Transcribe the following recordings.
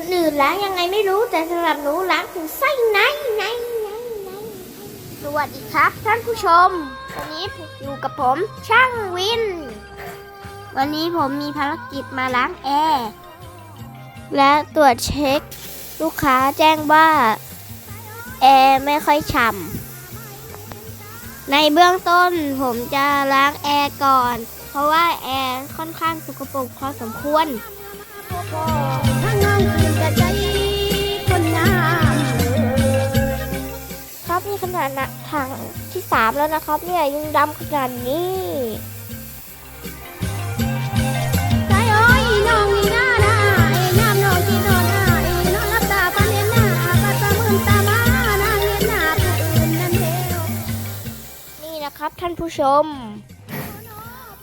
คนอื่นล้างยังไงไม่รู้แต่สำหรับหนูล้างถึงไส้ในในในในสวัสดีครับ ท่านผู้ชม วันนี้อยู่กับผมช่างวิน วันนี้ผมมีภารกิจมาล้างแอร์และตรวจเช็ค ลูกค้าแจ้งว่า แอร์ไม่ค่อยฉ่ำในเบื้องต้นผมจะล้างแอร์ก่อน เพราะว่าแอร์ค่อนข้างสกปรกพอสมควรถ้างาน ครับนี่ขนาดนะทางที่สามแล้วนะครับ เนี่ยยังดำขนาดนี้ใจอ้อยน้องนี่นานาเอ้ยยามน้องที่นอนหาเอ้ยนอนรับตาปันเห็นหน้าปัดตามื่นตามานางเห็นหน้าผู้อื่นนั่นเดียวนี่นะครับท่านผู้ชม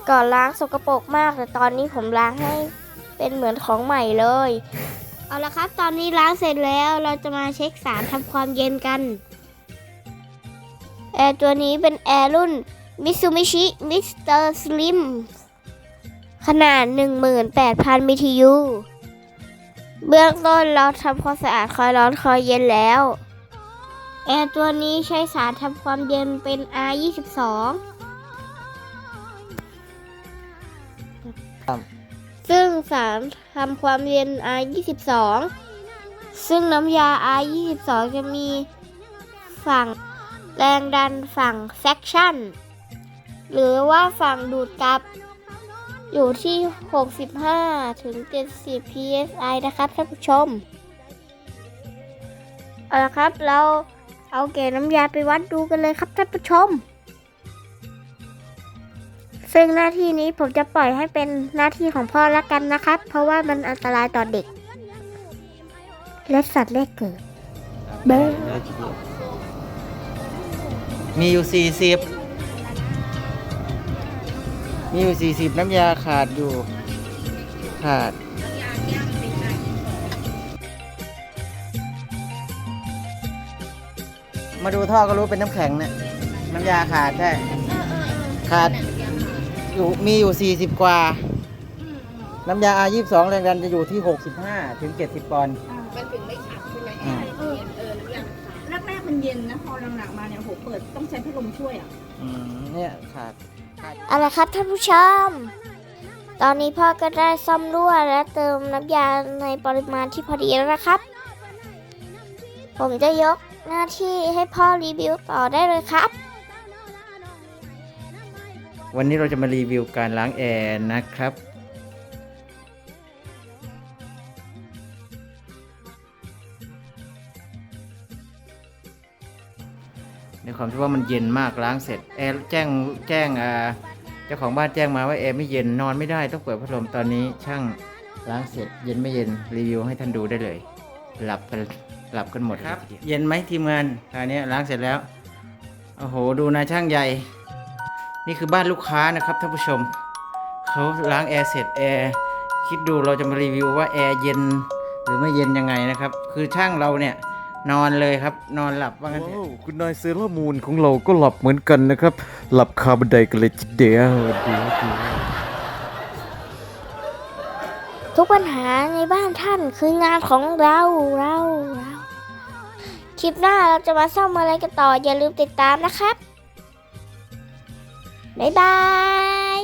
ก่อนล้างสกปรกมากแต่ตอนนี้ผมล้างให้เป็นเหมือนของใหม่เลย เอาละครับ ตอนนี้ล้างเสร็จแล้วเราจะมาเช็คสารทำความเย็นกัน แอร์ตัวนี้เป็นแอร์รุ่น Mitsubishi Mr. Slim ขนาด 18,000 BTU เบื้องต้นเราทำความสะอาดคอยร้อนคอยเย็นแล้ว แอร์ตัวนี้ใช้สารทำความเย็นเป็น R22 ครับ ซึ่งสารทำความเย็น R22 ซึ่งน้ำยา R22 จะมีฝั่งแรงดันฝั่ง section หรือว่าฝั่งดูดกลับ อยู่ที่ 65 ถึง 70 psi นะครับท่านผู้ชม เอาละครับ เราเอาเกณฑ์น้ำยาไปวัดดูกันเลยครับท่านผู้ชม ซึ่งหน้าที่นี้ผมจะปล่อยให้เป็นหน้าที่ของพ่อละกันนะครับ เพราะว่ามันอันตรายต่อเด็ก และสัตว์แรกเกิดเบ้อมีอยู่สี่สิบมีอยู่สี่สิบน้ำยาขาดอยู่ ขาดมาดูท่อก็รู้เป็นน้ำแข็งเนี่ยน้ำยาขาดใช่ขาด อยู่มีอยู่สี่สิบกว่า น้ำยา R ยี่สองแรงดันจะอยู่ที่หกสิบห้าถึงเจ็ดสิบปอนด์ มันถึงไม่ขัดใช่ไหมอืมเออเออน้ำยาแรกๆมันเย็นนะพอหลังๆมาเนี่ยโหเปิดต้องใช้พัดลมช่วยอะ อืมเนี่ยขาดขาด เอาละครับท่านผู้ชม ตอนนี้พ่อก็ได้ซ่อมรั่วและเติมน้ำยาในปริมาณที่พอดีแล้วนะครับ ผมจะยกหน้าที่ให้พ่อรีวิวต่อได้เลยครับ วันนี้เราจะมารีวิวการล้างแอร์นะครับ ในความที่ว่ามันเย็นมากล้างเสร็จแอร์แจ้งแจ้งเจ้าของบ้านแจ้งมาว่าแอร์ไม่เย็นนอนไม่ได้ต้องเปิดพัดลมตอนนี้ช่างล้างเสร็จเย็นไม่เย็นรีวิวให้ท่านดูได้เลย หลับกันหลับกันหมดครับ เย็นไหมทีมงานคราวนี้ล้างเสร็จแล้วโอ้โหดูนายช่างใหญ่ นี่คือบ้านลูกค้านะครับท่านผู้ชม เขาล้างแอร์เสร็จแอร์คิดดูเราจะมารีวิวว่าแอร์เย็นหรือไม่เย็นยังไงนะครับ คือช่างเราเนี่ยนอนเลยครับนอนหลับว่างั้นเถว้าอะวคุณนายเซรามูนของเราก็หลับเหมือนกันนะครับ หลับคาบันไดกันเลยทีเดียวเดียวเดียวทุกปัญหาในบ้านท่านคืองานของเราเราเรา คลิปหน้าเราจะมาซ่อมอะไรกันต่ออย่าลืมติดตามนะครับ บ๊ายบาย